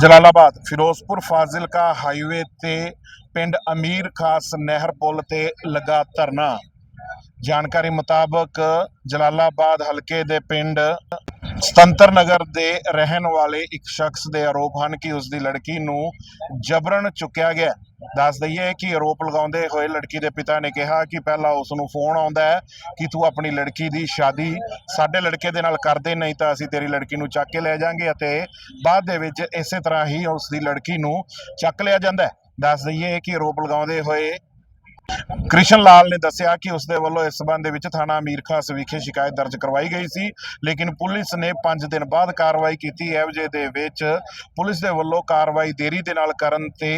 Jalalabad, Firozpur Fazilka highway ਤੇ ਪਿੰਡ ਅਮੀਰ ਖਾਸ ਨਹਿਰ ਪੁਲ ਤੇ ਲੱਗਾ ਧਰਨਾ। ਜਾਣਕਾਰੀ ਮੁਤਾਬਕ ਜਲਾਲਾਬਾਦ ਹਲਕੇ ਦੇ ਪਿੰਡ ਸਤੰਤਰ ਨਗਰ ਦੇ ਰਹਿਣ ਵਾਲੇ ਇੱਕ ਸ਼ਖਸ ਦੇ ਆਰੋਪ ਹਨ ਕਿ ਉਸ ਦੀ ਲੜਕੀ ਨੂੰ ਜਬਰਨ ਚੁੱਕਿਆ ਗਿਆ। ਦੱਸ ਦਈਏ ਕਿ ਆਰੋਪ ਲਗਾਉਂਦੇ ਹੋਏ ਲੜਕੀ ਦੇ ਪਿਤਾ ਨੇ ਕਿਹਾ ਕਿ ਪਹਿਲਾਂ ਉਸ ਨੂੰ ਫੋਨ ਆਉਂਦਾ ਹੈ ਕਿ ਤੂੰ ਆਪਣੀ ਲੜਕੀ ਦੀ ਸ਼ਾਦੀ ਸਾਡੇ ਲੜਕੇ ਦੇ ਨਾਲ ਕਰ ਦੇ, ਨਹੀਂ ਤਾਂ ਅਸੀਂ ਤੇਰੀ ਲੜਕੀ ਨੂੰ ਚੱਕ ਕੇ ਲੈ ਜਾਾਂਗੇ ਅਤੇ ਬਾਅਦ ਦੇ ਵਿੱਚ ਇਸੇ ਤਰ੍ਹਾਂ ਹੀ ਉਸ ਦੀ ਲੜਕੀ ਨੂੰ ਚੱਕ ਲਿਆ ਜਾਂਦਾ ਹੈ। ਦੱਸ ਦਈਏ ਕਿ ਆਰੋਪ ਲਗਾਉਂਦੇ ਹੋਏ ਕ੍ਰਿਸ਼ਨ ਲਾਲ ਨੇ ਦੱਸਿਆ ਕਿ ਉਸ ਦੇ ਵੱਲੋਂ ਇਸ ਸਬੰਧ ਦੇ ਵਿੱਚ ਥਾਣਾ ਅਮੀਰ ਖਾਸ ਵਿਖੇ ਸ਼ਿਕਾਇਤ ਦਰਜ ਕਰਵਾਈ ਗਈ ਸੀ, ਲੇਕਿਨ ਪੁਲਿਸ ਨੇ 5 ਦਿਨ ਬਾਅਦ ਕਾਰਵਾਈ ਕੀਤੀ। ਹੈ ਵਜੇ ਦੇ ਵਿੱਚ ਪੁਲਿਸ ਦੇ ਵੱਲੋਂ ਕਾਰਵਾਈ ਦੇਰੀ ਦੇ ਨਾਲ ਕਰਨ ਤੇ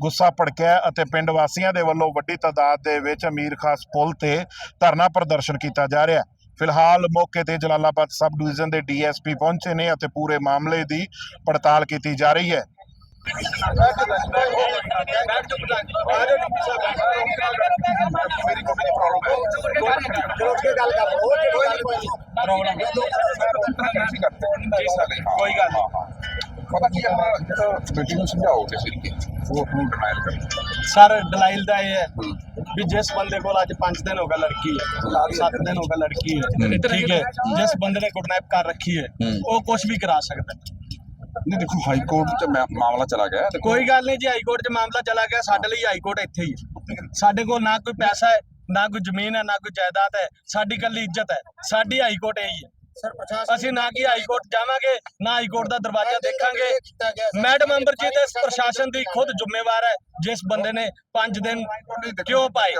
ਗੁੱਸਾ ਭੜਕਿਆ ਅਤੇ ਪਿੰਡ ਵਾਸੀਆਂ ਦੇ ਵੱਲੋਂ ਵੱਡੀ ਤਾਦਾਦ ਦੇ ਵਿੱਚ ਅਮੀਰ ਖਾਸ ਪੁਲ ਤੇ ਧਰਨਾ ਪ੍ਰਦਰਸ਼ਨ ਕੀਤਾ ਜਾ ਰਿਹਾ ਹੈ। ਫਿਲਹਾਲ ਮੌਕੇ ਤੇ ਜਲਾਲਾਬਾਦ ਸਬ ਡਿਵੀਜ਼ਨ ਦੇ ਡੀਐਸਪੀ ਪਹੁੰਚੇ ਨੇ ਅਤੇ ਪੂਰੇ ਮਾਮਲੇ ਦੀ ਪੜਤਾਲ ਕੀਤੀ ਜਾ ਰਹੀ ਹੈ। ਕੋਈ ਗੱਲ ਪਤਾ ਕੀ ਹੈ। ਜਿਹੜਾ ਬੇਟੀ ਨੂੰ ਸਮਝਾਓ ਕਿਸੇ ਤਰੀਕੇ ਉਹ ਡਿਨਾਈਲ ਸਰ ਦਲਾਈਲ ਦਾ ਇਹ ਹੈ ਵੀ ਜਿਸ ਬੰਦੇ ਕੋਲ ਅੱਜ 5 ਦਿਨ ਹੋ ਗਏ ਲੜਕੀ ਹੈ। 7 ਦਿਨ ਹੋ ਗਏ ਲੜਕੀ ਹੈ। ਠੀਕ ਹੈ ਜਿਸ ਬੰਦੇ ਨੇ ਕਿਡਨੈਪ ਕਰ ਰੱਖੀ ਹੈ ਉਹ ਕੁਝ ਵੀ ਕਰਾ ਸਕਦਾ ਹੈ। ਨਹੀਂ ਦੇਖੋ ਹਾਈ ਕੋਰਟ ਚ ਮਾ- ਮਾਮਲਾ ਚਲਾ ਗਿਆ ਕੋਈ ਗੱਲ ਨਹੀਂ ਜੀ ਹਾਈ ਕੋਰਟ 'ਚ ਮਾਮਲਾ ਚਲਾ ਗਿਆ ਸਾਡੇ ਲਈ ਹਾਈ ਕੋਰਟ ਇੱਥੇ ਹੀ ਹੈ। ਸਾਡੇ ਕੋਲ ਨਾ ਕੋਈ ਪੈਸਾ ਹੈ ਨਾ ਕੋਈ ਜ਼ਮੀਨ ਹੈ ਨਾ ਕੋਈ ਜਾਇਦਾਦ ਹੈ ਸਾਡੀ ਕੱਲੀ ਇੱਜ਼ਤ ਹੈ ਸਾਡੀ ਹਾਈ ਕੋਰਟ ਇਹੀ ਹੈ। ਅਸੀਂ ਨਾ ਕਿ ਹਾਈ ਕੋਰਟ ਜਾਵਾਂਗੇ ਨਾ ਹਾਈ ਕੋਰਟ ਦਾ ਦਰਵਾਜ਼ਾ ਦੇਖਾਂਗੇ। ਮੈਡਮ ਅਮਰਜੀਤ ਇਸ ਪ੍ਰਸ਼ਾਸਨ ਦੀ ਖੁਦ ਜ਼ਿੰਮੇਵਾਰ ਹੈ ਜਿਸ ਬੰਦੇ ਨੇ 5 ਦਿਨ ਕਿਉਂ ਪਾਏ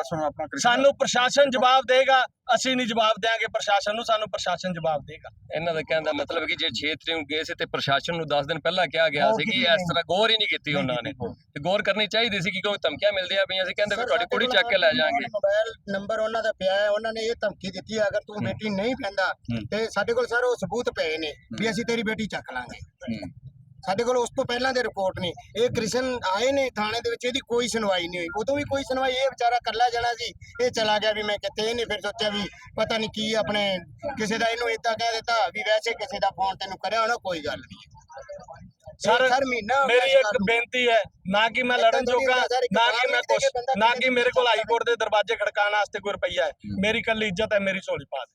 ਸਾਨੂੰ ਪ੍ਰਸ਼ਾਸਨ ਜਵਾਬ ਦੇਗਾ। ਅਸੀਂ ਨਹੀਂ ਜਵਾਬ ਦੇਾਂਗੇ ਪ੍ਰਸ਼ਾਸਨ ਨੂੰ ਸਾਨੂੰ ਪ੍ਰਸ਼ਾਸਨ ਜਵਾਬ ਦੇਗਾ। ਇਹਨਾਂ ਦਾ ਕਹਿਣ ਦਾ ਮਤਲਬ ਕਿ ਜੇ 6 ਤਰੀਕ ਨੂੰ ਗਏ ਸੀ ਤੇ ਪ੍ਰਸ਼ਾਸਨ ਨੂੰ 10 ਦਿਨ ਪਹਿਲਾਂ ਕਿਹਾ ਗਿਆ ਸੀ ਕਿ ਇਸ ਤਰ੍ਹਾਂ ਗੌਰ ਹੀ ਨਹੀਂ ਕੀਤੀ ਉਹਨਾਂ ਨੇ। ਤੇ ਗੌਰ ਕਰਨੀ ਚਾਹੀਦੀ ਸੀ ਕਿ ਕੋਈ ਧਮਕੀਆਂ ਮਿਲਦੀਆਂ ਪਈਆਂ ਸੀ ਕਹਿੰਦੇ ਵੀ ਤੁਹਾਡੀ ਕੁੜੀ ਚੱਕ ਕੇ ਲੈ ਜਾਾਂਗੇ ਮੋਬਾਈਲ ਨੰਬਰ ਉਹਨਾਂ ਦਾ ਪਿਆ ਹੈ ਉਹਨਾਂ ਨੇ ਇਹ ਧਮਕੀ ਦਿੱਤੀ ਹੈ ਅਗਰ ਤੂੰ ਬੇਟੀ ਨਹੀਂ ਪੈਂਦਾ ਤੇ ਸਾਡੇ ਕੋਲ ਸਰ ਉਹ ਸਬੂਤ ਪਏ ਨੇ ਵੀ ਅਸੀਂ ਤੇਰੀ ਬੇਟੀ ਚੱਕ ਲਾਂਗੇ। ਸਾਡੇ ਕੋਲ ਉਸ ਤੋਂ ਪਹਿਲਾਂ ਦੇ ਰਿਪੋਰਟ ਨਹੀਂ। ਇਹ ਕ੍ਰਿਸ਼ਨ ਆਏ ਨੇ ਥਾਣੇ ਦੇ ਵਿੱਚ ਇਹਦੀ ਕੋਈ ਸੁਣਵਾਈ ਨਹੀਂ ਹੋਈ। ਉਦੋਂ ਵੀ ਕੋਈ ਸੁਣਵਾਈ ਇਹ ਵਿਚਾਰਾ ਕੱਲਾ ਜਾਣਾ ਸੀ। ਇਹ ਚਲਾ ਗਿਆ ਵੀ ਮੈਂ ਕਿੱਥੇ ਇਹਨੇ ਫਿਰ ਸੋਚਿਆ ਵੀ ਪਤਾ ਨਹੀਂ ਕੀ ਆਪਣੇ ਕਿਸੇ ਦਾ ਇਹਨੂੰ ਇਦਾਂ ਕਹਿ ਦਿੱਤਾ ਵੀ ਵੈਸੇ ਕਿਸੇ ਦਾ ਫੋਨ ਤੈਨੂੰ ਕਰਿਆ ਹੋਣਾ ਕੋਈ ਗੱਲ ਨਹੀਂ। ਸਰ ਮੇਰੀ ਇੱਕ ਨੂੰ। ਬੇਨਤੀ ਹੈ ਨਾ ਕਿ ਮੈਂ ਲੜਨ ਜੋਗਾ ਨਾ ਕਿ ਮੈਂ ਕੁਛ ਨਾ ਕਿ ਮੇਰੇ ਕੋਲ ਹਾਈ ਕੋਰਟ ਦੇ ਦਰਵਾਜ਼ੇ ਖੜਕਾਉਣ ਵਾਸਤੇ ਕੋਈ ਰੁਪਈਆ ਹੈ। ਮੇਰੀ ਕੱਲੀ ਇੱਜ਼ਤ ਹੈ ਮੇਰੀ ਝੋਲੀ ਪਾ ਦੇ।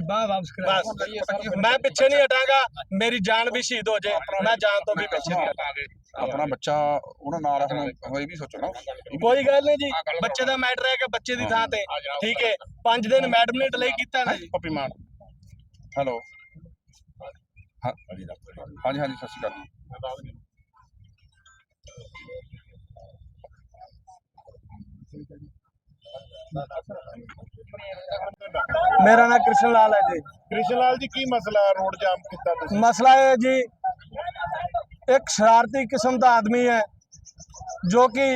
ਬਾਹ ਵਾਪਸ ਬਸ ਮੈਂ ਪਿੱਛੇ ਨਹੀਂ ਹਟਾਂਗਾ ਮੇਰੀ ਜਾਨ ਵੀ ਸ਼ਹੀਦ ਹੋ ਜਾਏ ਮੈਂ ਜਾਨ ਤੋਂ ਵੀ ਪਿੱਛੇ ਨਹੀਂ ਹਟਾਂਗਾ। ਆਪਣਾ ਬੱਚਾ ਉਹਨਾਂ ਨਾਲ ਹੁਣ ਹੋਏ ਵੀ ਸੋਚੋ ਨਾ। ਕੋਈ ਗੱਲ ਨਹੀਂ ਜੀ ਬੱਚੇ ਦਾ ਮੈਟਰ ਹੈ ਕਿ ਬੱਚੇ ਦੀ ਥਾਂ ਤੇ ਠੀਕ ਹੈ 5 ਦਿਨ ਮੈਡਮ ਨੇ ਡਿਲੇ ਕੀਤਾ ਨਾ। ਜੀ ਪੱਪੀ ਮਾਨ ਹੈਲੋ ਹਾਂ ਹਾਂਜੀ ਹਾਂਜੀ ਸਤਿ ਸ਼੍ਰੀ ਅਕਾਲ ਜੀ। ਮੇਰਾ ਨਾਮ ਕ੍ਰਿਸ਼ਨ ਲਾਲ ਹੈ ਜੀ। ਕ੍ਰਿਸ਼ਨ ਲਾਲ ਜੀ ਕੀ ਮਸਲਾ ਹੈ ਰੋਡ ਜਾਮ ਕੀਤਾ ਤੁਸੀਂ ਮਸਲਾ ਇਹ ਹੈ ਜੀ ਇੱਕ ਸ਼ਰਾਰਤੀ ਕਿਸਮ ਦਾ ਆਦਮੀ ਹੈ ਜੋ ਕਿ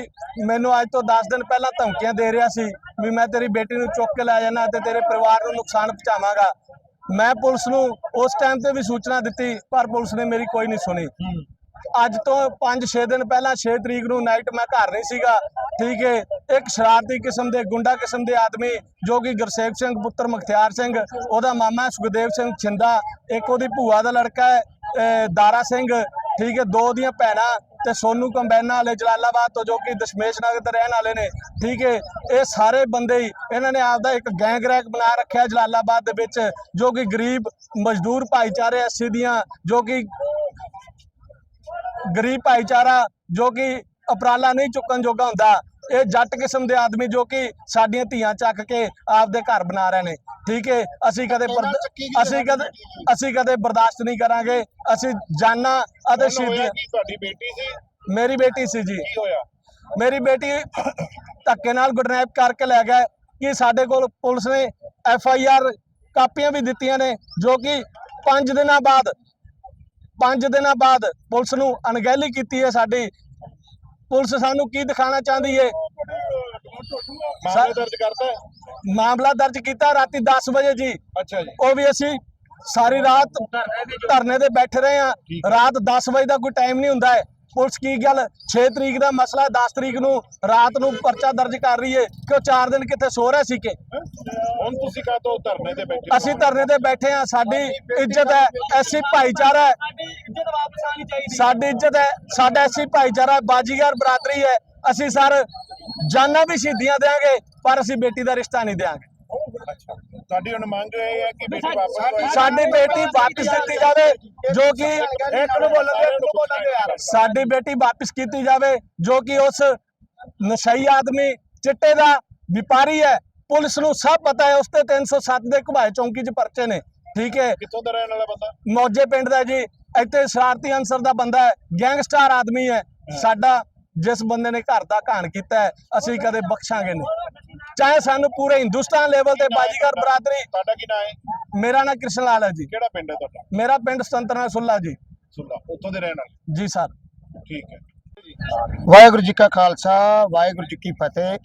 ਮੈਨੂੰ ਅੱਜ ਤੋਂ 10 ਦਿਨ ਪਹਿਲਾਂ ਧਮਕੀਆਂ ਦੇ ਰਿਹਾ ਸੀ ਵੀ ਮੈਂ ਤੇਰੀ ਬੇਟੀ ਨੂੰ ਚੁੱਕ ਕੇ ਲੈ ਜਾਣਾ ਤੇ ਤੇਰੇ ਪਰਿਵਾਰ ਨੂੰ ਨੁਕਸਾਨ ਪਹੁੰਚਾਵਾਂਗਾ। ਮੈਂ ਪੁਲਿਸ ਨੂੰ ਉਸ ਟਾਈਮ ਤੇ ਵੀ ਸੂਚਨਾ ਦਿੱਤੀ ਪਰ ਪੁਲਿਸ ਨੇ ਮੇਰੀ ਕੋਈ ਨਹੀਂ ਸੁਣੀ। ਅੱਜ ਤੋਂ 5-6 ਦਿਨ ਪਹਿਲਾਂ 6 ਤਰੀਕ ਨੂੰ ਨਾਈਟ ਮੈਂ ਘਰ ਨਹੀਂ ਸੀਗਾ ਠੀਕ ਹੈ ਇੱਕ ਸ਼ਰਾਰਤੀ ਕਿਸਮ ਦੇ ਗੁੰਡਾ ਕਿਸਮ ਦੇ ਆਦਮੀ ਜੋ ਕਿ ਗੁਰਸੇਵ ਸਿੰਘ, ਪੁੱਤਰ ਮੁਖਤਿਆਰ ਸਿੰਘ, ਉਹਦਾ ਮਾਮਾ ਸੁਖਦੇਵ ਸਿੰਘ ਛਿੰਦਾ, ਇੱਕ ਉਹਦੀ ਭੂਆ ਦਾ ਲੜਕਾ ਹੈ ਦਾਰਾ ਸਿੰਘ, ਠੀਕ ਹੈ, ਦੋ ਦੀਆਂ ਭੈਣਾਂ ਤੇ ਸੋਨੂ ਕੰਬੈਨਾ ਵਾਲੇ ਜਲਾਲਾਬਾਦ ਤੋਂ ਜੋ ਕਿ ਦਸ਼ਮੇਸ਼ ਨਗਰ ਦੇ ਰਹਿਣ ਵਾਲੇ ਨੇ, ਠੀਕ ਹੈ, ਇਹ ਸਾਰੇ ਬੰਦੇ ਹੀ ਇਹਨਾਂ ਨੇ ਆਪਦਾ ਇੱਕ ਗੈਂਗ ਰੈਕ ਬਣਾ ਰੱਖਿਆ ਜਲਾਲਾਬਾਦ ਦੇ ਵਿੱਚ, ਜੋ ਕਿ ਗਰੀਬ ਮਜ਼ਦੂਰ ਭਾਈਚਾਰੇ ਐਸੀ ਦੀਆਂ, ਜੋ ਕਿ ਗਰੀਬ ਭਾਈਚਾਰਾ, ਜੋ ਕਿ ਉਪਰਾਲਾ ਨਹੀਂ ਚੁੱਕਣ ਜੋਗਾ ਹੁੰਦਾ ਇਹ ਜੱਟ ਕਿਸਮ ਦੇ ਆਦਮੀ ਜੋ ਕਿ ਸਾਡੀਆਂ ਧੀਆਂ ਚੱਕ ਕੇ ਆਪਦੇ ਘਰ ਬਣਾ ਰਹੇ ਨੇ ਠੀਕ ਹੈ ਅਸੀਂ ਕਦੇ ਅਸੀਂ ਕਦੇ ਅਸੀਂ ਕਦੇ ਬਰਦਾਸ਼ਤ ਨਹੀਂ ਕਰਾਂਗੇ ਅਸੀਂ ਜਾਨਾਂ ਅਤੇ ਸ਼ਹੀਦੀਆਂ ਕੀ? ਤੁਹਾਡੀ ਬੇਟੀ ਸੀ? ਕੀ ਮੇਰੀ ਬੇਟੀ ਸੀ ਜੀ। ਹੋਇਆ? ਮੇਰੀ ਬੇਟੀ ਧੱਕੇ ਨਾਲ ਗੁਡਨੈਪ ਕਰਕੇ ਲੈ ਗਏ ਕਿ ਸਾਡੇ ਕੋਲ ਪੁਲਿਸ ਨੇ ਐਫ ਆਈ ਆਰ ਕਾਪੀਆਂ ਵੀ ਦਿੱਤੀਆਂ ਨੇ ਜੋ ਕਿ 5 ਦਿਨਾਂ ਬਾਅਦ 5 ਦਿਨਾਂ ਬਾਅਦ ਪੁਲਿਸ ਨੂੰ ਅਣਗਹਿਲੀ ਕੀਤੀ ਹੈ ਸਾਡੀ ਪੁਲਿਸ ਸਾਨੂੰ ਕੀ ਦਿਖਾਣਾ ਚਾਹੁੰਦੀ ਹੈ ਮਾਮਲਾ ਦਰਜ ਕਰਤਾ? ਮਾਮਲਾ ਦਰਜ ਕੀਤਾ ਰਾਤੀ 10 ਵਜੇ ਜੀ। ਅੱਛਾ ਜੀ। ਉਹ ਵੀ ਅਸੀਂ ਸਾਰੀ ਰਾਤ ਧਰਨੇ ਤੇ ਬੈਠੇ ਰਹੇ ਆ ਰਾਤ 10 ਵਜੇ ਦਾ ਕੋਈ ਟਾਈਮ ਨਹੀਂ ਹੁੰਦਾ ਹੈ ਪੁਲਿਸ ਕੀ ਗੱਲ 6 ਤਰੀਕ ਦਾ ਮਸਲਾ 10 ਤਰੀਕ ਨੂੰ ਰਾਤ ਨੂੰ ਪਰਚਾ ਦਰਜ ਕਰ ਰਹੀ ਏ। ਕਿ ਉਹ 4 ਦਿਨ ਕਿੱਥੇ ਸੋ ਰਹੇ ਸੀ ਕਿ? ਹੁਣ ਤੁਸੀਂ ਕਾਹਤੋਂ ਧਰਨੇ ਤੇ ਬੈਠੇ ਅਸੀਂ ਧਰਨੇ ਤੇ ਬੈਠੇ ਆ ਸਾਡੀ ਇੱਜ਼ਤ ਹੈ ਐਸੀ ਭਾਈਚਾਰਾ ਹੈ। ਸਾਡੀ ਇੱਜ਼ਤ ਹੈ ਸਾਡਾ ਐਸੀ ਭਾਈਚਾਰਾ ਬਾਜੀਗਰ ਬਰਾਦਰੀ ਹੈ। ਅਸੀਂ ਸਰ ਜਾਨਾਂ ਵੀ ਸ਼ਹੀਦੀਆਂ ਦੇਾਂਗੇ ਪਰ ਅਸੀਂ ਬੇਟੀ ਦਾ ਰਿਸ਼ਤਾ ਨਹੀਂ ਦੇਾਂਗੇ ਤੁਹਾਡੀ ਹੁਣ ਮੰਗ ਇਹ ਹੈ ਕਿ ਬੇਟੀ ਵਾਪਸ ਆਏ ਸਾਡੀ ਬੇਟੀ ਵਾਪਸ ਦਿੱਤੀ ਜਾਵੇ ਜੋ ਕਿ ਇੱਕ ਨੂੰ ਬੋਲਣ ਦੇ ਇੱਕ ਨੂੰ ਬੋਲਣ ਦੇ ਯਾਰ। ਸਾਡੀ ਬੇਟੀ ਵਾਪਸ ਕੀਤੀ ਜਾਵੇ ਜੋ ਕਿ ਉਸ ਨਸ਼ਈ ਆਦਮੀ ਚਿੱਟੇ ਦਾ ਵਪਾਰੀ ਹੈ। ਪੁਲਿਸ ਨੂੰ ਸਭ ਪਤਾ ਹੈ ਉਸ ਤੇ 307 ਦੇ ਘੁਬਾਏ ਚੌਂਕੀ 'ਚ ਪਰਚੇ ਨੇ। ਠੀਕ ਹੈ। ਕਿੱਥੋਂ ਦਾ ਰਹਿਣ ਵਾਲਾ ਬੰਦਾ? ਮੌਜੇ ਪਿੰਡ ਦਾ ਜੀ। ਇੱਥੇ ਸ਼ਰਾਰਤੀ ਅੰਸਰ ਦਾ ਬੰਦਾ ਹੈ ਗੈਂਗਸਟਰ ਆਦਮੀ ਹੈ। ਸਾਡਾ ਜਿਸ ਬੰਦੇ ਨੇ ਘਰ ਦਾ ਘਾਣ ਕੀਤਾ ਹੈ ਅਸੀਂ ਕਦੇ ਬਖਸ਼ਾਂਗੇ ਨਹੀਂ। ਚਾਹੇ ਸਾਨੂੰ ਪੂਰੇ ਹਿੰਦੁਸਤਾਨ ਲੈਵਲ ਤੇ ਬਾਜੀਗਰ ਬਰਾਦਰੀ ਤੁਹਾਡਾ ਕੀ ਨਾਂ ਹੈ? ਮੇਰਾ ਨਾਂ ਕ੍ਰਿਸ਼ਨ ਲਾਲ ਹੈ ਜੀ। ਕਿਹੜਾ ਪਿੰਡ ਹੈ ਤੁਹਾਡਾ? ਮੇਰਾ ਪਿੰਡ ਸੰਤਨਾ ਸੁੱਲਾ ਜੀ। ਸੁੱਲਾ ਉੱਥੋਂ ਦੇ ਰਹਿਣ ਵਾਲੇ? ਜੀ ਸਰ। ਠੀਕ ਹੈ। ਵਾਹਿਗੁਰੂ ਜੀ ਕਾ ਖਾਲਸਾ ਵਾਹਿਗੁਰੂ ਜੀ ਕੀ ਫਤਿਹ।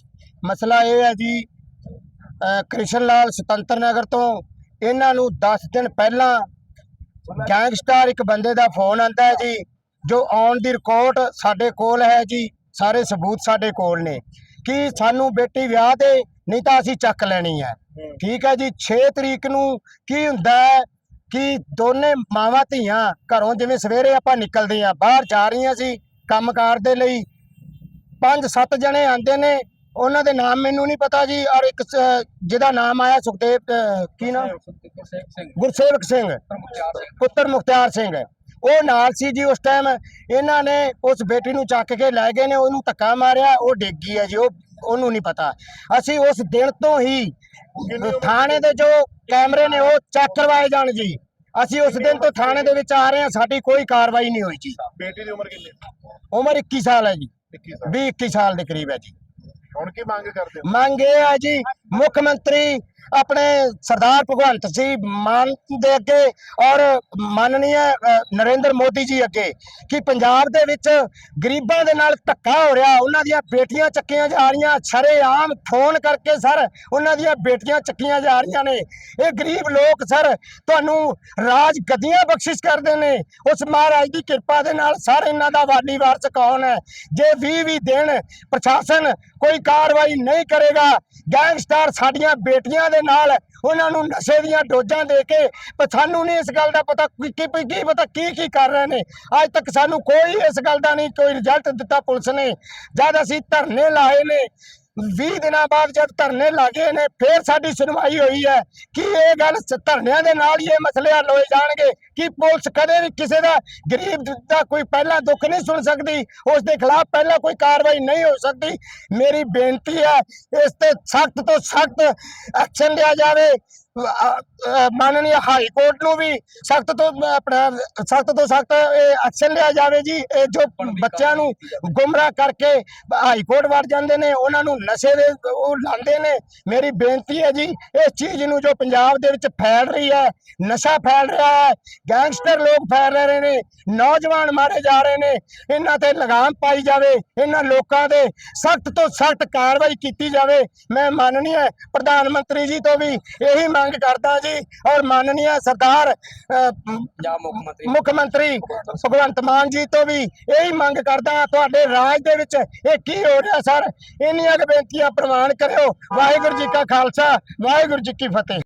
ਮਸਲਾ ਇਹ ਹੈ ਜੀ ਕ੍ਰਿਸ਼ਨ ਲਾਲ ਸੁਤੰਤਰ ਨਗਰ ਤੋਂ ਇਹਨਾਂ ਨੂੰ 10 ਦਿਨ ਪਹਿਲਾਂ ਗੈਂਗਸਟਰ ਇੱਕ ਬੰਦੇ ਦਾ ਫੋਨ ਆਂਦਾ ਹੈ ਜੀ ਜੋ ਔਨ ਦੀ ਰਿਕਾਰਡ ਸਾਡੇ ਕੋਲ ਹੈ ਜੀ ਸਾਰੇ ਸਬੂਤ ਸਾਡੇ ਕੋਲ ਨੇ। ਕਿ ਸਾਨੂੰ ਬੇਟੀ ਵਿਆਹ ਦੇ ਨਹੀਂ ਤਾਂ ਅਸੀਂ ਚੱਕ ਲੈਣੀ ਹੈ। ਠੀਕ ਹੈ ਜੀ 6 ਤਰੀਕ ਨੂੰ ਕੀ ਹੁੰਦਾ ਹੈ ਕਿ ਦੋਨੇ ਮਾਵਾਂ ਧੀਆਂ ਘਰੋਂ ਜਿਵੇਂ ਸਵੇਰੇ ਆਪਾਂ ਨਿਕਲਦੇ ਆ ਬਾਹਰ ਜਾ ਰਹੀਆਂ ਸੀ ਕੰਮਕਾਰ ਦੇ ਲਈ ਪੰਜ ਸੱਤ ਜਣੇ ਆਂਦੇ ਨੇ ਉਹਨਾਂ ਦੇ ਨਾਮ ਮੈਨੂੰ ਨਹੀਂ ਪਤਾ ਜੀ ਔਰ ਇੱਕ ਸ- ਜਿਹਦਾ ਨਾਮ ਆਇਆ ਸੁਖਦੇਵ ਕੀ ਨਾਮ? ਗੁਰਸੇਵਕ ਸਿੰਘ। ਪੁੱਤਰ ਮੁਖਤਿਆਰ ਸਿੰਘ। ਉਹ ਨਾਲ ਸੀ ਜੀ ਉਸ ਟਾਈਮ। ਇਹਨਾਂ ਨੇ ਉਸ ਬੇਟੀ ਨੂੰ ਚੱਕ ਕੇ ਲੈ ਗਏ ਨੇ ਉਹਨੂੰ ਧੱਕਾ ਮਾਰਿਆ ਉਹ ਡਿੱਗ ਗਈ ਹੈ ਜੀ ਉਹ ਉਹਨੂੰ ਨਹੀਂ ਪਤਾ। ਅਸੀਂ ਉਸ ਦਿਨ ਤੋਂ ਹੀ ਥਾਣੇ ਦੇ ਜੋ ਕੈਮਰੇ ਨੇ ਉਹ ਚੈੱਕ ਕਰਵਾਏ ਜਾਣ ਜੀ। ਅਸੀਂ ਉਸ ਦਿਨ ਤੋਂ ਥਾਣੇ ਦੇ ਵਿੱਚ ਆ ਰਹੇ ਹਾਂ ਸਾਡੀ ਕੋਈ ਕਾਰਵਾਈ ਨਹੀਂ ਹੋਈ ਜੀ। ਬੇਟੀ ਦੀ ਉਮਰ ਕਿੰਨੀ? ਹੈ? ਉਮਰ 21 ਸਾਲ ਹੈ ਜੀ। 21 ਸਾਲ। 20 21 ਸਾਲ ਦੇ ਕਰੀਬ ਹੈ ਜੀ। ਹੁਣ ਕੀ ਮੰਗ ਕਰਦੇ ਹੋ? ਮੰਗ ਇਹ ਆ ਜੀ ਮੁੱਖ ਮੰਤਰੀ ਆਪਣੇ ਸਰਦਾਰ ਭਗਵੰਤ ਸਿੰਘ ਮਾਨ ਦੇ ਅੱਗੇ ਔਰ ਮਾਨਨੀय ਅ, ਨਰਿੰਦਰ ਮੋਦੀ ਜੀ ਅੱਗੇ ਕਿ ਪੰਜਾਬ ਦੇ ਵਿੱਚ ਗਰੀਬਾਂ ਦੇ ਨਾਲ ਧੱਕਾ ਹੋ ਰਿਹਾ ਉਹਨਾਂ ਦੀਆਂ ਬੇਟੀਆਂ ਚੱਕੀਆਂ ਜਾ ਰਹੀਆਂ ਸ਼ਰੇਆਮ ਫੋਨ ਕਰਕੇ ਸਰ ਉਹਨਾਂ ਦੀਆਂ ਬੇਟੀਆਂ ਚੱਕੀਆਂ ਜਾ ਰਹੀਆਂ ਨੇ। ਇਹ ਗਰੀਬ ਲੋਕ ਸਰ ਤੁਹਾਨੂੰ ਰਾਜ ਗੱਦੀਆਂ ਬਖਸ਼ਿਸ਼ ਕਰਦੇ ਨੇ। ਉਸ ਮਹਾਰਾਜ ਦੀ ਕਿਰਪਾ ਦੇ ਨਾਲ ਸਰ ਇਹਨਾਂ ਦਾ ਵਾਲੀ ਵਾਰਸ ਕੌਣ ਹੈ। ਜੇ 20 20 ਦਿਨ ਪ੍ਰਸ਼ਾਸਨ ਕੋਈ ਕਾਰਵਾਈ ਨਹੀਂ ਕਰੇਗਾ ਗੈਂਗਸਟਰ ਸਾਡੀਆਂ ਬੇਟੀਆਂ ਦੇ ਨਾਲ ਉਹਨਾਂ ਨੂੰ ਨਸ਼ੇ ਦੀਆਂ ਡੋਜ਼ਾਂ ਦੇ ਕੇ ਸਾਨੂੰ ਨਹੀਂ ਇਸ ਗੱਲ ਦਾ ਪਤਾ ਕੀ ਕੀ ਕੀ ਪਤਾ ਕੀ ਕੀ ਕਰ ਰਹੇ ਨੇ। ਅੱਜ ਤੱਕ ਸਾਨੂੰ ਕੋਈ ਇਸ ਗੱਲ ਦਾ ਨਹੀਂ, ਕੋਈ ਰਿਜ਼ਲਟ ਦਿੱਤਾ ਪੁਲਿਸ ਨੇ। ਜਦ ਅਸੀਂ ਧਰਨੇ ਲਾਏ ਨੇ 20 ਦਿਨਾਂ ਬਾਅਦ ਜਦ ਧਰਨੇ ਲਾਗੇ ਨੇ, ਫੇਰ ਸਾਡੀ ਸੁਣਵਾਈ ਹੋਈ ਹੈ। ਕਿ ਇਹ ਗੱਲ ਧਰਨਿਆਂ ਦੇ ਨਾਲ ਹੀ ਇਹ ਮਸਲੇ ਹੱਲ ਹੋਏ ਜਾਣਗੇ? ਕਿ ਪੁਲਿਸ ਕਦੇ ਵੀ ਕਿਸੇ ਦਾ, ਗਰੀਬ ਦਾ ਕੋਈ ਪਹਿਲਾਂ ਦੁੱਖ ਨਹੀਂ ਸੁਣ ਸਕਦੀ? ਉਸ ਦੇ ਖਿਲਾਫ ਪਹਿਲਾਂ ਕੋਈ ਕਾਰਵਾਈ ਨਹੀਂ ਹੋ ਸਕਦੀ? ਮੇਰੀ ਬੇਨਤੀ ਹੈ, ਇਸ ਤੇ ਸਖਤ ਤੋਂ ਸਖਤ ਐਕਸ਼ਨ ਲਿਆ ਜਾਵੇ। ਮਾਨਨੀय ਹਾਈ ਕੋਰਟ ਨੂੰ ਵੀ ਸਖਤ ਤੋਂ ਆਪਣਾ, ਸਖਤ ਤੋਂ ਸਖਤ ਐਕਸ਼ਨ ਲਿਆ ਜਾਵੇ ਜੀ। ਇਹ ਜੋ ਬੱਚਿਆਂ ਨੂੰ ਗੁੰਮਰਾਹ ਕਰਕੇ ਹਾਈ ਕੋਰਟ ਵੜ ਜਾਂਦੇ ਨੇ, ਉਹਨਾਂ ਨੂੰ ਨਸ਼ੇ ਦੇ ਉਹ ਲਾਉਂਦੇ ਨੇ। ਮੇਰੀ ਬੇਨਤੀ ਹੈ ਜੀ, ਇਸ ਚੀਜ਼ ਨੂੰ ਜੋ ਪੰਜਾਬ ਦੇ ਵਿੱਚ ਫੈਲ ਰਹੀ ਹੈ, ਨਸ਼ਾ ਫੈਲ ਰਿਹਾ ਹੈ, ਗੈਂਗਸਟਰ ਲੋਕ ਫੈਲ ਰਹੇ ਨੇ, ਨੌਜਵਾਨ ਮਾਰੇ ਜਾ ਰਹੇ ਨੇ, ਇਹਨਾਂ ਤੇ ਲਗਾਮ ਪਾਈ ਜਾਵੇ, ਇਹਨਾਂ ਲੋਕਾਂ ਦੇ ਸਖਤ ਤੋਂ ਸਖਤ ਕਾਰਵਾਈ ਕੀਤੀ ਜਾਵੇ। ਮੈਂ ਮੰਨਣੀ ਹੈ ਪ੍ਰਧਾਨ ਮੰਤਰੀ ਜੀ ਤੋਂ ਵੀ ਇਹੀ ਮੰਗ ਕਰਦਾ ਜੀ ਔਰ ਮਾਨਨੀय ਸਰਦਾਰ ਮੁੱਖ ਮੰਤਰੀ। ਭਗਵੰਤ ਮਾਨ ਜੀ ਤੋਂ ਵੀ ਇਹੀ ਮੰਗ ਕਰਦਾ ਤੁਹਾਡੇ ਰਾਜ ਦੇ ਵਿੱਚ ਇਹ ਕੀ ਹੋ ਰਿਹਾ ਸਰ? ਇੰਨੀਆਂ ਬੇਨਤੀਆਂ ਪ੍ਰਵਾਨ ਕਰਿਓ। ਵਾਹਿਗੁਰੂ ਜੀ ਕਾ ਖਾਲਸਾ ਵਾਹਿਗੁਰੂ ਜੀ ਕੀ ਫਤਿਹ।